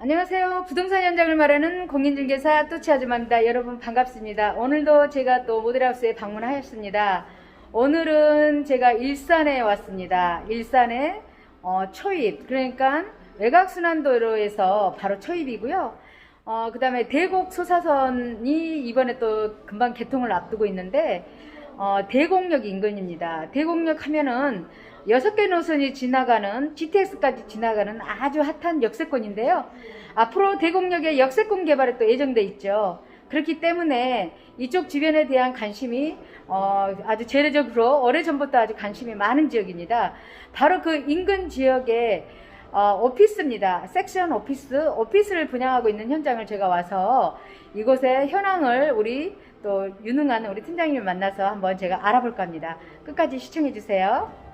안녕하세요. 부동산 현장을 말하는 공인중개사 뚜치 아줌마입니다. 여러분 반갑습니다. 오늘도 제가 또 모델하우스에 방문하였습니다. 오늘은 제가 일산에 왔습니다. 일산에 어, 초입 그러니까 외곽순환도로에서 바로 초입이고요. 어, 그 다음에 대곡 소사선이 이번에 또 금방 개통을 앞두고 있는데 어, 대곡역 인근입니다. 대곡역 하면은 여섯 개 노선이 지나가는 GTX까지 지나가는 아주 핫한 역세권인데요. 앞으로 대곡역의 역세권 개발에 또 예정돼 있죠. 그렇기 때문에 이쪽 주변에 대한 관심이 어, 아주 재래적으로 오래전부터 아주 관심이 많은 지역입니다. 바로 그 인근 지역에 어, 오피스입니다. 섹션 오피스, 오피스를 분양하고 있는 현장을 제가 와서 이곳의 현황을 우리 또 유능한 우리 팀장님을 만나서 한번 제가 알아볼까 합니다. 끝까지 시청해 주세요.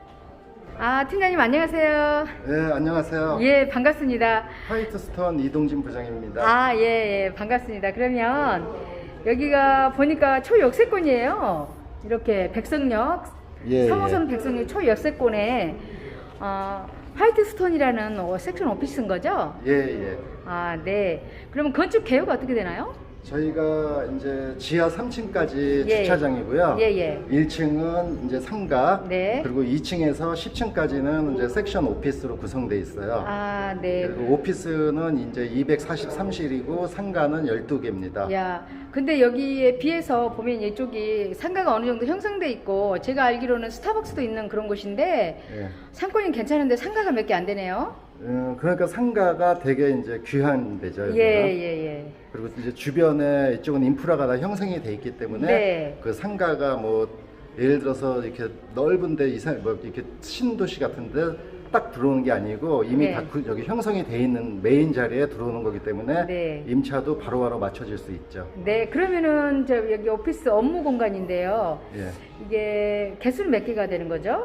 아, 팀장님 안녕하세요. 네, 안녕하세요. 예, 반갑습니다. 화이트스톤 이동진 부장입니다. 아, 예, 예, 반갑습니다. 그러면 여기가 보니까 초역세권이에요. 이렇게 백석역, 예, 3호선 백석역 초역세권에 어, 화이트스톤이라는 어, 섹션 오피스인 거죠? 예, 예. 아, 네. 그러면 건축 개요가 어떻게 되나요? 저희가 이제 지하 3층까지 예. 주차장이고요. 예, 예. 1층은 이제 상가, 네. 그리고 2층에서 10층까지는 이제 섹션 오피스로 구성되어 있어요. 아, 네. 그리고 오피스는 이제 243실이고 상가는 12개입니다. 야, 근데 여기에 비해서 보면 이쪽이 상가가 어느 정도 형성돼 있고 제가 알기로는 스타벅스도 있는 그런 곳인데 예. 상권이 괜찮은데 상가가 몇 개 안 되네요. 음, 그러니까 상가가 되게 이제 귀한 데죠. 여기는. 예, 예, 예. 그리고 이제 주변에 이쪽은 인프라가 다 형성이 돼 있기 때문에 네. 그 상가가 뭐 예를 들어서 이렇게 넓은데 이상 뭐 이렇게 신도시 같은데 딱 들어오는 게 아니고 이미 네. 다 그- 여기 형성이 돼 있는 메인 자리에 들어오는 거기 때문에 네. 임차도 바로바로 맞춰질 수 있죠. 네, 그러면은 저 여기 오피스 업무 공간인데요. 예. 이게 개수는 몇 개가 되는 거죠?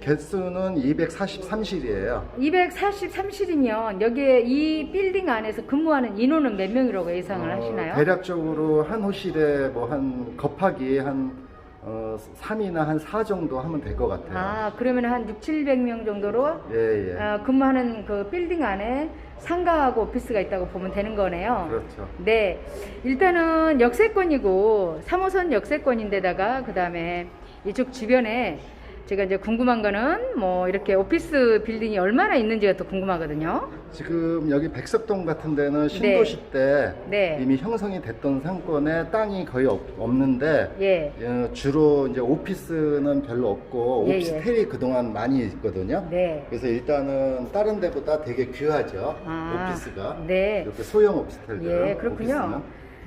개수는 243실이에요. 243실이면 여기에 이 빌딩 안에서 근무하는 인원은 몇 명이라고 예상을 하시나요? 어, 대략적으로 한 호실에 뭐한 곱하기 한 어, 3이나 한 4 정도 하면 될 것 같아요. 아, 그러면 한 6, 700명 정도로 예, 예. 어, 근무하는 그 빌딩 안에 상가하고 오피스가 있다고 보면 되는 거네요. 그렇죠. 네. 일단은 역세권이고 3호선 역세권인데다가 그다음에 이쪽 주변에 제가 이제 궁금한 거는 뭐 이렇게 오피스 빌딩이 얼마나 있는지가 또 궁금하거든요. 지금 여기 백석동 같은 데는 신도시 때 네. 이미 형성이 됐던 상권에 땅이 거의 없, 없는데 예. 어, 주로 이제 오피스는 별로 없고 예, 오피스텔이 그동안 많이 있거든요. 네. 그래서 일단은 다른 데보다 되게 귀하죠. 아, 오피스가 네. 이렇게 소형 오피스텔들은 예, 그렇군요. 오피스는.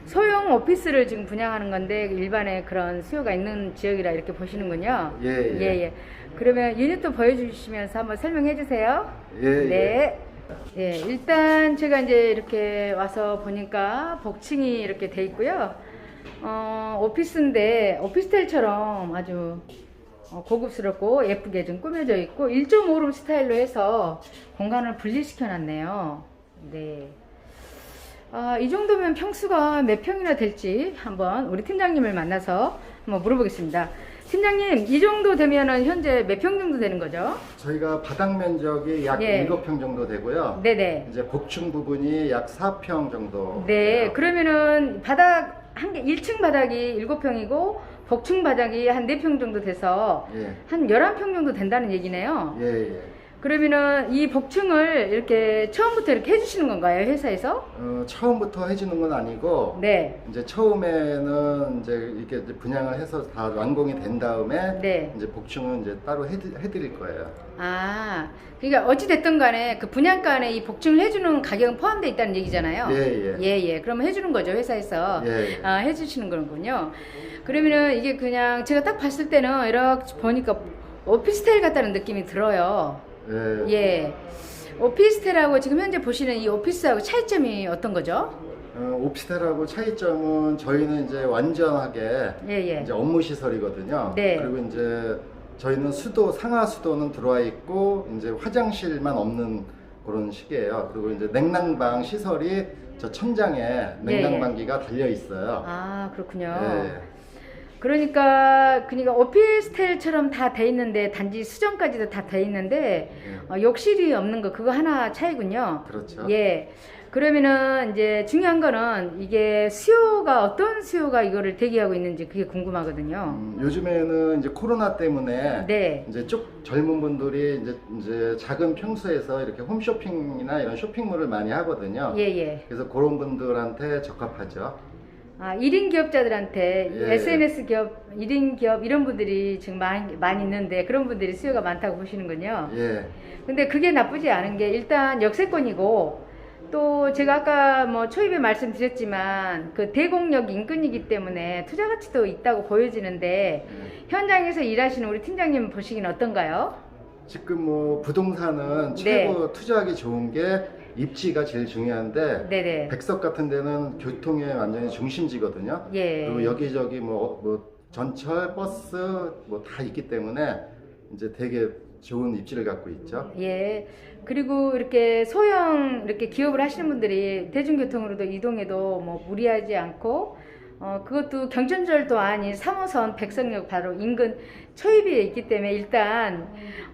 소형 오피스를 지금 분양하는 건데 일반에 그런 수요가 있는 지역이라 이렇게 보시는군요. 예, 예. 예, 그러면 유닛도 보여주시면서 한번 설명해 주세요. 예, 예. 네. 예, 일단 제가 이제 이렇게 와서 보니까 복층이 이렇게 돼 있고요. 어, 오피스인데 오피스텔처럼 아주 어, 고급스럽고 예쁘게 좀 꾸며져 있고 1.5룸 스타일로 해서 공간을 분리시켜 놨네요. 네. 아, 이 정도면 평수가 몇 평이나 될지 한번 우리 팀장님을 만나서 한번 물어보겠습니다. 팀장님, 이 정도 되면은 현재 몇 평 정도 되는 거죠? 저희가 바닥 면적이 약 예. 7평 정도 되고요. 네네. 이제 복층 부분이 약 4평 정도. 네, 돼요. 그러면은 바닥 한 개, 1층 바닥이 7평이고 복층 바닥이 한 4평 정도 돼서 예. 한 11평 정도 된다는 얘기네요. 예, 예. 그러면은 이 복층을 이렇게 처음부터 이렇게 해주시는 건가요, 회사에서? 어, 처음부터 해주는 건 아니고 네. 이제 처음에는 이제 이렇게 이제 분양을 해서 다 완공이 된 다음에 네. 이제 복층은 이제 따로 해드, 해드릴 거예요. 아, 그러니까 어찌 됐든 간에 그 분양가 안에 이 복층을 해주는 가격은 포함되어 있다는 얘기잖아요. 예, 예. 예, 예. 그러면 해주는 거죠, 회사에서. 예, 예. 아, 해주시는 거군요. 그러면은 이게 그냥 제가 딱 봤을 때는 이렇게 보니까 오피스텔 같다는 느낌이 들어요. 예. 예. 오피스텔하고 지금 현재 보시는 이 오피스하고 차이점이 어떤 거죠? 어, 오피스텔하고 차이점은 저희는 이제 완전하게 예, 예. 이제 업무 시설이거든요. 네. 그리고 이제 저희는 수도 상하 수도는 들어와 있고 이제 화장실만 없는 그런 식이에요. 그리고 이제 냉난방 시설이 저 천장에 냉난방기가 달려 있어요. 아, 그렇군요. 예. 그러니까 그러니까 오피스텔처럼 다 돼 있는데 단지 수정까지도 다 돼 있는데 예. 어, 욕실이 없는 거 그거 하나 차이군요. 그렇죠. 예. 그러면은 이제 중요한 거는 이게 수요가 어떤 수요가 이거를 대기하고 있는지 그게 궁금하거든요. 음, 요즘에는 이제 코로나 때문에 네. 이제 쭉 젊은 분들이 이제, 이제 작은 평수에서 이렇게 홈쇼핑이나 이런 쇼핑몰을 많이 하거든요. 예, 예. 그래서 그런 분들한테 적합하죠. 아, 1인 기업자들한테 예. SNS 기업, 1인 기업 이런 분들이 지금 많이, 많이 있는데 그런 분들이 수요가 많다고 보시는군요. 예. 근데 그게 나쁘지 않은 게 일단 역세권이고 또 제가 아까 뭐 초입에 말씀드렸지만 그 대공역 인근이기 때문에 투자 가치도 있다고 보여지는데 예. 현장에서 일하시는 우리 팀장님 보시기는 어떤가요? 지금 뭐 부동산은 네. 최고 투자하기 좋은 게 입지가 제일 중요한데 네네. 백석 같은 데는 교통의 완전히 중심지거든요. 예. 그리고 여기저기 뭐, 뭐 전철, 버스 뭐 다 있기 때문에 이제 되게 좋은 입지를 갖고 있죠. 예. 그리고 이렇게 소형 이렇게 기업을 하시는 분들이 대중교통으로도 이동해도 뭐 무리하지 않고 어 그것도 경전절도 아닌 3호선 백석역 바로 인근 초입에 있기 때문에 일단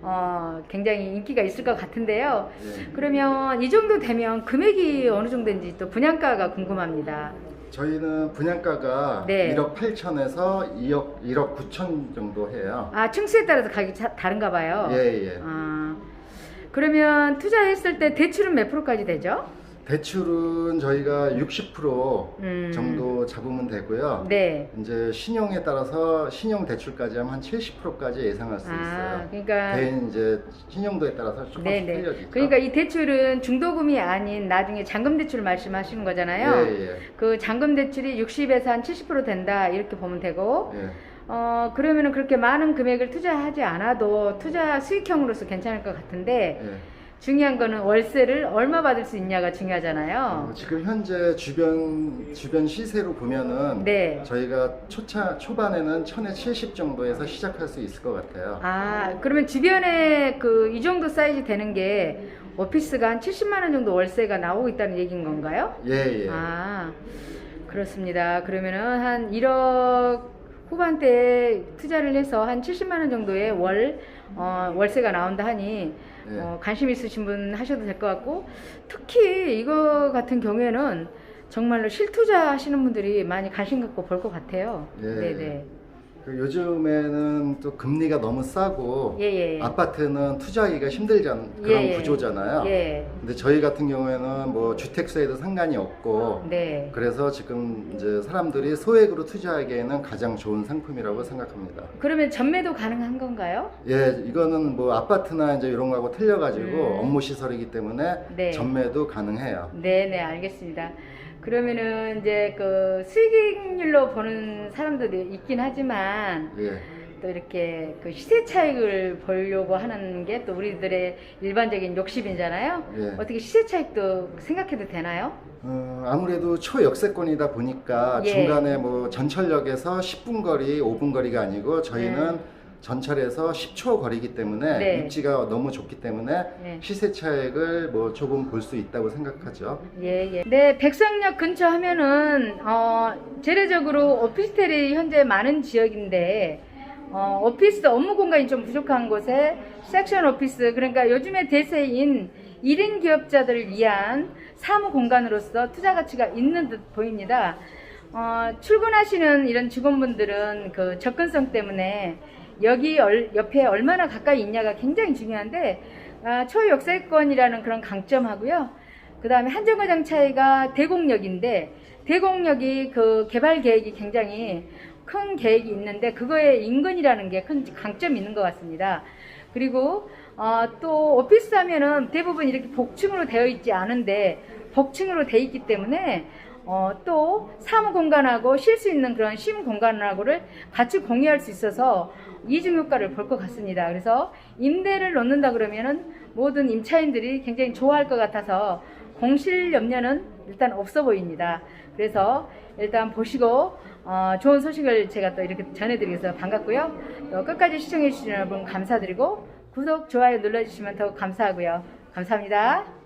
어 굉장히 인기가 있을 것 같은데요. 예. 그러면 이 정도 되면 금액이 어느 정도인지 또 분양가가 궁금합니다. 저희는 분양가가 네. 1억 8천에서 2억 1억 9천 정도 해요. 아 층수에 따라서 가격이 차- 다른가 봐요. 예, 예. 아 그러면 투자했을 때 대출은 몇 프로까지 되죠? 대출은 저희가 60% 음. 정도 잡으면 되고요. 네. 이제 신용에 따라서 신용 대출까지 하면 한 70%까지 예상할 수 아, 있어요. 그러니까 개인 이제 신용도에 따라서 조금씩 네네. 틀려지죠. 그러니까 이 대출은 중도금이 아닌 나중에 잔금 대출 말씀하시는 거잖아요. 예, 예. 그 잔금 대출이 60에서 한 70% 된다 이렇게 보면 되고, 예. 어 그러면은 그렇게 많은 금액을 투자하지 않아도 투자 수익형으로서 괜찮을 것 같은데 예. 중요한 거는 월세를 얼마 받을 수 있냐가 중요하잖아요. 어, 지금 현재 주변 주변 시세로 보면은 네. 저희가 초차 초반에는 1000에 70 정도에서 시작할 수 있을 것 같아요. 아 그러면 주변에 그 이 정도 사이즈 되는 게 오피스가 한 70만 원 정도 월세가 나오고 있다는 얘기인 건가요? 예, 예. 아, 그렇습니다. 그러면은 한 1억 후반대에 투자를 해서 한 70만 원 정도의 월 어, 월세가 나온다 하니 예. 어, 관심 있으신 분 하셔도 될 것 같고 특히 이거 같은 경우에는 정말로 실투자 하시는 분들이 많이 관심 갖고 볼 것 같아요. 예. 네네. 그 요즘에는 또 금리가 너무 싸고 예 예. 아파트는 투자하기가 힘들잖 그런 예, 예. 구조잖아요. 예. 근데 저희 같은 경우에는 뭐 주택수에도 상관이 없고 네. 그래서 지금 이제 사람들이 소액으로 투자하기에는 가장 좋은 상품이라고 생각합니다. 그러면 전매도 가능한 건가요? 예, 이거는 뭐 아파트나 이제 이런 거하고 틀려가지고 음. 업무 시설이기 때문에 네. 전매도 가능해요. 네 네 알겠습니다. 그러면은 이제 그 수익률로 보는 사람들도 있긴 하지만 예. 또 이렇게 그 시세 차익을 보려고 하는 게 또 우리들의 일반적인 욕심이잖아요. 예. 어떻게 시세 차익도 생각해도 되나요? 어, 아무래도 초역세권이다 보니까 예. 중간에 뭐 전철역에서 10분 거리, 5분 거리가 아니고 저희는 음. 전철에서 10초 거리기 때문에 네. 입지가 너무 좋기 때문에 네. 시세 차익을 뭐 조금 볼 수 있다고 생각하죠. 예, 예. 네, 백석역 근처 하면은, 어, 재래적으로 오피스텔이 현재 많은 지역인데, 어, 오피스 업무 공간이 좀 부족한 곳에 섹션 오피스, 그러니까 요즘의 대세인 1인 기업자들을 위한 사무 공간으로서 투자 가치가 있는 듯 보입니다. 어, 출근하시는 이런 직원분들은 그 접근성 때문에 여기 얼- 옆에 얼마나 가까이 있냐가 굉장히 중요한데 아, 초역세권이라는 그런 강점하고요. 그 다음에 한정거장 차이가 대공역인데 대공역이 그 개발 계획이 굉장히 큰 계획이 있는데 그거에 인근이라는 게 큰 강점이 있는 것 같습니다. 그리고 어, 또 오피스 하면은 대부분 이렇게 복층으로 되어 있지 않은데 복층으로 되어 있기 때문에 어, 또 사무 공간하고 쉴 수 있는 그런 쉼 공간하고를 같이 공유할 수 있어서 이중 효과를 볼 것 같습니다. 그래서 임대를 놓는다 그러면은 모든 임차인들이 굉장히 좋아할 것 같아서 공실 염려는 일단 없어 보입니다. 그래서 일단 보시고 어, 좋은 소식을 제가 또 이렇게 전해드리면서 반갑고요. 또 끝까지 시청해주신 여러분 감사드리고 구독, 좋아요 눌러주시면 더욱 감사하고요. 감사합니다.